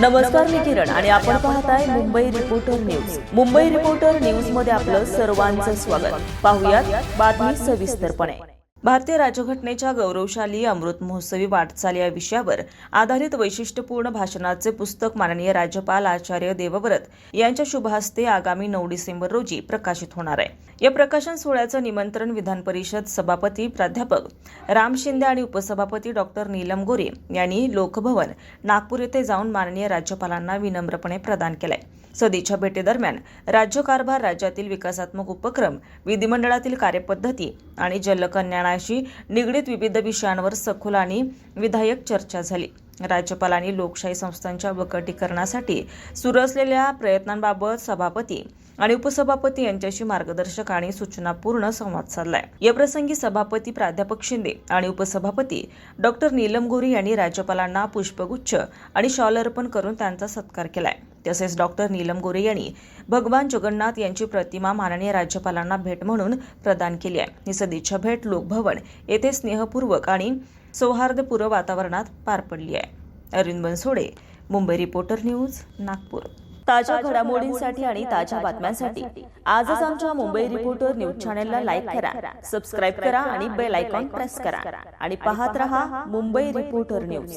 नमस्कार मी किरण आणि आपण पाहताय Mumbai reporter news Mumbai reporter न्यूजमध्ये आपलं सर्वांचं स्वागत. पाहुयात बातमी सविस्तरपणे. भारतीय राज्यघटनेच्या गौरवशाली अमृत महोत्सवी वाटचाल या विषयावर आधारित वैशिष्ट्यपूर्ण भाषणाचे पुस्तक माननीय राज्यपाल आचार्य देवव्रत यांच्या शुभहस्ते आगामी नऊ डिसेंबर रोजी प्रकाशित होणार आहे. या प्रकाशन सोहळ्याचं निमंत्रण विधान परिषद सभापती प्राध्यापक राम शिंदे आणि उपसभापती डॉक्टर नीलम गोरे यांनी लोकभवन नागपूर येथे जाऊन माननीय राज्यपालांना विनम्रपणे प्रदान केलंय. सदिच्छा भेटीदरम्यान राज्यकारभार राज्यातील विकासात्मक उपक्रम विधिमंडळातील कार्यपद्धती आणि जलकल्याणाशी निगडीत विविध विषयांवर सखोल आणि विधायक चर्चा झाली. राज्यपालांनी लोकशाही संस्थांच्या बकटीकरणासाठी सुरू असलेल्या प्रयत्नांबाबत सभापती आणि उपसभापती यांच्याशी मार्गदर्शक आणि सूचनापूर्ण संवाद साधलाय. याप्रसंगी सभापती प्राध्यापक शिंदे आणि उपसभापती डॉक्टर नीलम गोरी यांनी राज्यपालांना पुष्पगुच्छ आणि शॉल अर्पण करून त्यांचा सत्कार केलाय. तसेच डॉक्टर नीलम गोरे यांनी भगवान जगन्नाथ यांची प्रतिमा माननीय राज्यपालांना भेट म्हणून प्रदान केली आहे. ही सदिच्छा भेट लोकभवन येथे स्नेहपूर्वक आणि सौहार्दपूर्व वातावरणात पार पडली आहे. Arvind Bansode Mumbai reporter news Nagpur. ताज्या घडामोडींसाठी आणि ताज्या बातम्यांसाठी आजच आमच्या मुंबई रिपोर्टर न्यूज चॅनलला लाईक करा सबस्क्राईब करा आणि बेल आयकॉन प्रेस करा. आणि पाहत रहा मुंबई रिपोर्टर न्यूज.